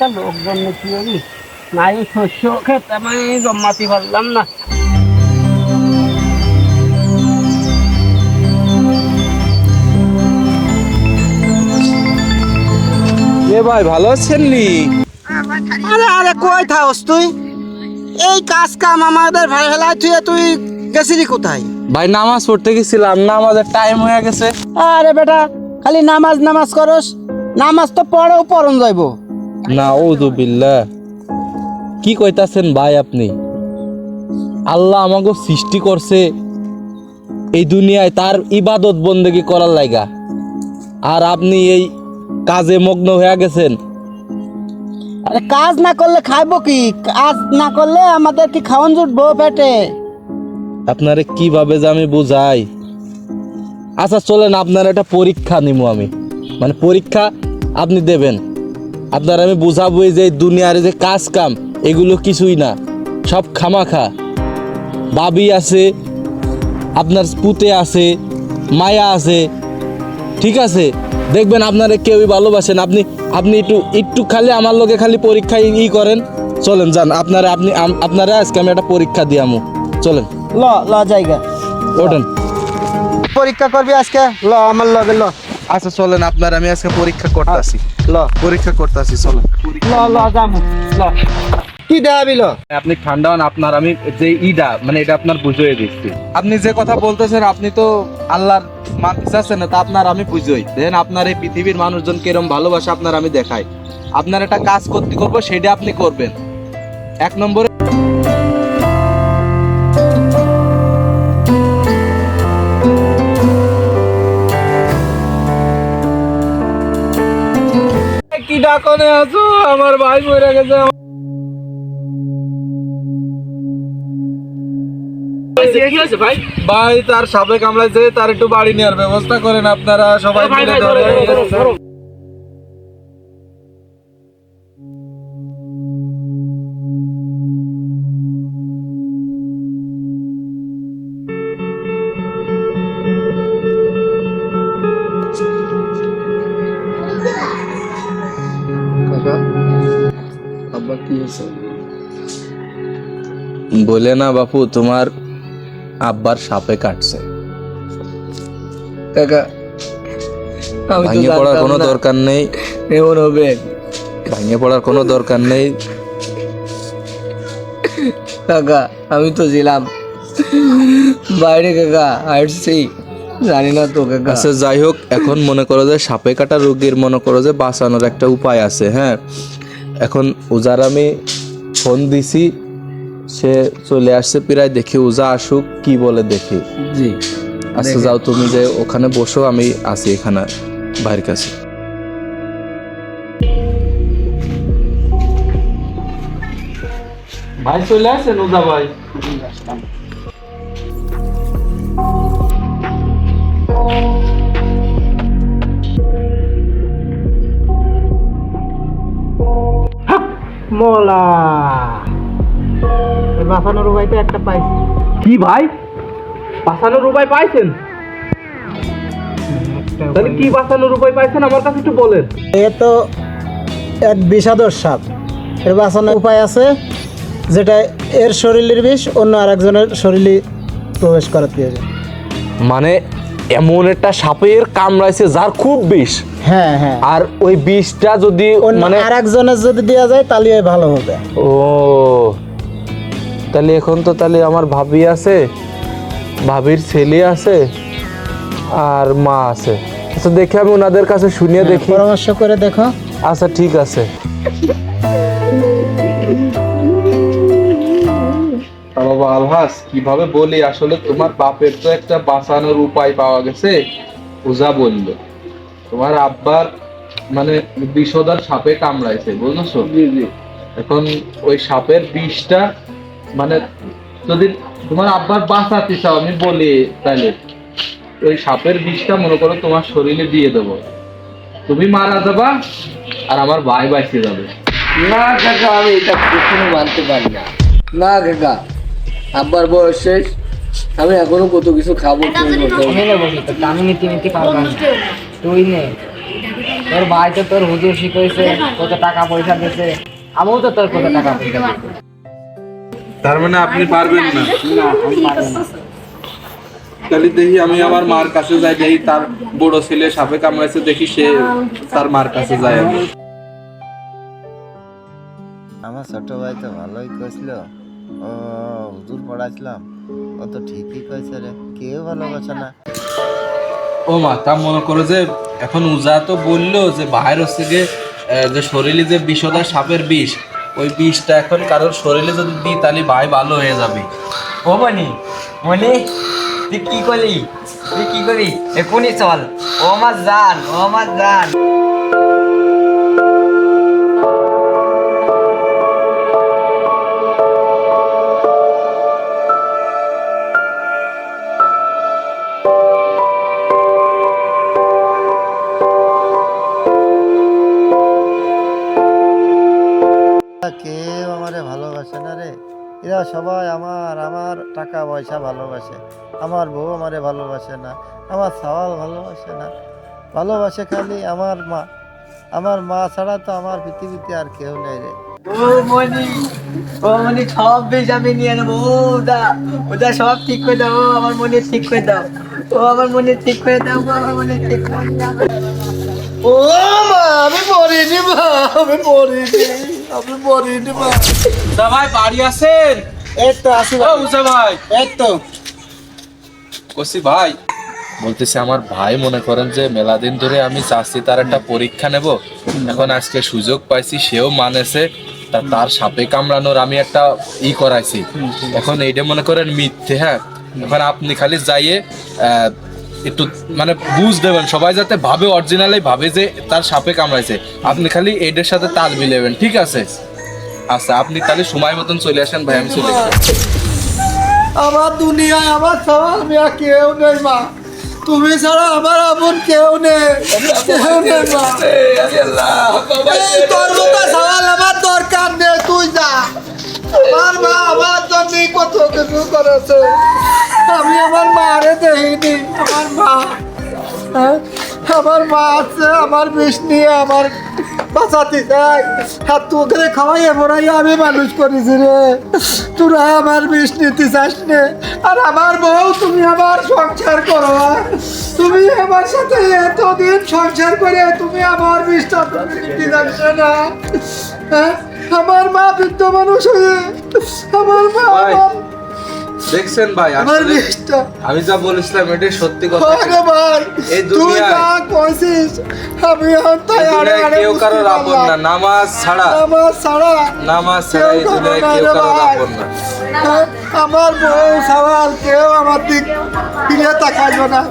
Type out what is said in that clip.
একটা লোকজন কি করি নাই শস্য খেতে আমি জমাতে পারলাম না। এ ভাই ভালো আছেন নি? আরে আরে কই থাকস তুই? এই কাজ কাম আমাদের ভাই ফেলাই তুই তুই গেছিলি কোথায়? ভাই নামাজ পড়তে গেছিলাম নামাজের টাইম হয়ে গেছে। আরে বেটা খালি নামাজ নামাজ করস নামাজ তো পড়েও পড়ন যাইব। না বিল্লাহ। কি কইতাছেন ভাই আপনি? আল্লাহ আমাকে সৃষ্টি করছে এই দুনিয়ায় তার ইবাদত বন্দেগি করার লাইগা। আর আপনি এই কাজে মগ্ন হয়ে গেছেন। আরে কাজ না করলে খাইবো কি? কাজ না করলে আমাদের কি খাওয়ান জুটবো পেটে? আপনারে কীভাবে যে আমি বুঝাই? আচ্ছা চলেন আপনার একটা পরীক্ষা নিমু আমি। মানে পরীক্ষা আপনি দেবেন। আপনার আমি বুঝাবো যে দুনিয়ার যে কাজ কাম এগুলো কিছুই না সব খামাখা। বাবি আছে আপনার পুতে আছে মায়া আছে ঠিক আছে? দেখবেন আপনারা কেউই ভালোবাসেন আপনি আপনি একটু একটু খালি আমার লোকে খালি পরীক্ষা ই করেন। চলেন যান আপনারা আপনি আম- আপনারা আজকে আমি একটা পরীক্ষা দিয়ামু চলেন। ল ল জায়গা। ওঠেন। পরীক্ষা করবি আজকে? ল আমার লগে ল। আচ্ছা চলেন আপনার আমি আজকে পরীক্ষা করতেছি। ল। পরীক্ষা করতে আসি চলো। ল ল যাব। ল। কি আপনি ঠান্ডা হন আপনার আমি যে ইডা মানে এটা আপনার বুঝিয়ে দিচ্ছি। আপনি যে কথা বলতেছেন আপনি তো আল্লাহর মানতে চাচ্ছেন না তা আপনার আমি বুঝোই। দেন আপনার এই পৃথিবীর মানুষজন কিরম ভালোবাসা আপনার আমি দেখাই। আপনার একটা কাজ করতে করব সেটা আপনি করবেন। এক নম্বরে কি আছো? আমার ভাই মরে গেছে। ভাই? তার সাপে কামড়াইছে তার একটু বাড়ি নেওয়ার ব্যবস্থা করেন আপনারা সবাই মিলে ধরে। বলে না বাপু তোমার আব্বার সাপে কাটছে। কাকা আমি তো ভাঙে পড়ার কোনো দরকার নেই। এমন হবে। ভাঙে পড়ার কোনো দরকার নেই। কাকা আমি তো ছিলাম। বাইরে কাকা আসছি। জানি না তো কাকা। আচ্ছা যাই হোক এখন মনে করো যে সাপে কাটা রোগীর মনে করো যে বাঁচানোর একটা উপায় আছে হ্যাঁ? এখন উজার আমি ফোন দিছি সে চলে আসছে প্রায় দেখি উজা আসুক কি বলে দেখি। জি। আচ্ছা যাও তুমি যে ওখানে বসো আমি আছি এখানে ভাইয়ের কাছে। ভাই চলে আসেন উজা ভাই। মোলা। এই বাঁচানোর উপায় তো একটা পাইছি। কি ভাই? বাঁচানোর উপায় পাইছেন? তাহলে কি বাঁচানোর উপায় পাইছেন? আমার কাছে একটু বলেন। এ তো এক বিষাদর সাপ। এর বাঁচানোর উপায় আছে যেটা এর শরীরের বিষ অন্য আরেকজনের শরীরে প্রবেশ করাতে হবে মানে এমন একটা সাপের কামড়াইছে যার খুব বিষ। হ্যাঁ হ্যাঁ। আর ওই বিষটা যদি মানে আরেকজনের যদি দেওয়া যায় তাহলে ভালো হবে। ও। তাহলে এখন তো তাহলে আমার ভাবি আছে ভাবির ছেলে আছে আর মা আছে। আচ্ছা দেখে আমি ওনাদের কাছে শুনিয়ে দেখি। পরামর্শ করে দেখো। আচ্ছা ঠিক আছে। বাবা আলহাস কীভাবে বলি আসলে তোমার বাপের তো একটা বাঁচানোর উপায় পাওয়া গেছে পূজা বলল। তোমার আব্বার মানে বিষদার সাপে কামড়াইছে বুঝছ? এখন ওই সাপের বিষটা মানে যদি তোমার আব্বার বাঁচাতে চাও আমি বলি তাহলে ওই সাপের বিষটা মনে করো তোমার শরীরে দিয়ে দেবো। তুমি মারা যাবা আর আমার ভাই বাঁচিয়ে যাবে। না কাকা আমি এটা কখনো মানতে পারি না। না কাকা আব্বার বয়স শেষ আমি এখনও কত কিছু খাব কি আমি নীতি নীতি পারলাম তুই নে। তোর ভাই তো তোর হুজুর শিখাইছে কত টাকা পয়সা দিয়েছে। আমিও তো তোর কত টাকা পয়সা দিয়েছি। তার মানে আপনি পারবেন না। তাহলে দেখি আমি আমার মার কাছে যাই দেখি তার বড় ছেলে সাপে কামড়াইছে দেখি সে তার মার কাছে যায় আমি আমার ছোট ভাই তো ভালোই কইছিল। ও হুজুর পড়াইছিলাম। ও তো ঠিকই কইছে রে কেউ ভালোবাসে না। ও মা তা মনে করো যে এখন উজা তো বলল যে বাহির হচ্ছে যে শরীরে যে বিষদা সাপের বিষ ওই বিষটা এখন কারোর শরীরে যদি দিই, তাহলে ভাই ভালো হয়ে যাবে। ও মনি মানে তুই কি করলি? তুই কি করি এখনই চল। ও আমার জান, ও আমার জান। কেউ আমারে ভালোবাসে না রে। এরা সবাই আমার আমার টাকা পয়সা ভালোবাসে। আমার বউ আমারে ভালোবাসে না, আমার সওয়াল ভালোবাসে না। ভালোবাসে খালি আমার মা। আমার মা ছাড়া তো আমার পৃথিবীতে আর কেউ নেই রে। সব সব ঠিক করে দাও। আমার মনে ঠিক করে দাও। ও আমার মনে ঠিক করে দাও আমার মনে ঠিক করে দাও। ও মা আমি পড়িনি মা আমি পড়িনি আমি পড়িনি মা। উজা ভাই বাড়ি আছেন? এই তো আসি ভাই। এই তো। কসি ভাই। বলতেছে আমার ভাই মনে করেন যে মেলা দিন ধরে আমি চাচ্ছি তার একটা পরীক্ষা নেব। এখন আজকে সুযোগ পাইছি সেও মানেছে তা তার সাপে কামড়ানোর আমি একটা ই করাইছি। এখন এইটা মনে করেন মিথ্যে হ্যাঁ? এখন আপনি খালি যাইয়ে আহ, একটু মানে বুঝ দেবেন, সবাই যাতে ভাবে অরিজিনালি ভাবে যে তার সাপে কামড়াইছে। আপনি খালি এইটার সাথে তাল মিলেবেন, ঠিক আছে? আচ্ছা আপনি তাহলে সময় মতন চলে আসেন ভাই, আমি চলে। আমার দুনিয়ায় আমার সওয়াল মিয়া কেউ নেই, মা। তুমি ছাড়া আমার আপন কেউ নেই কেউ নেই, মা। আমার দরকার নেই, তুই যা। আমার মা আমার জন্য কত কিছু করেছে। দেখিনি আমার মা হ্যাঁ? আমার মা আছে আমার বিষ নিয়ে আমার বাঁচাতে চাই আর তোকে খাওয়াইয়ে পড়াইয়ে আমি মানুষ করেছি রে তোরা আমার বিষ নিতে চাস নে আর আমার বউ তুমি আমার সংসার করো? তুমি আমার সাথে এতদিন সংসার করে তুমি আমার বিষটা তুমি নিতে যাচ্ছ না হ্যাঁ? আমার মা বৃদ্ধ মানুষ হয়ে আমার মা দেখছেন ভাই আমার আমি যা বলেছিলাম এটা সত্যি কথা ভাই এই তুই দুনিয়ায়- যা কইছিস আমি আর তাই আরে আরে কেউ আপন না নামাজ ছাড়া। আমার ছাড়া নামাজ ছাড়া এই কেউ দুনিয়ায় কারও কেউ। আপন না। হ্যাঁ, আমার বউ সবার কেউ আমার দিক ফিরে তাকাইলো না।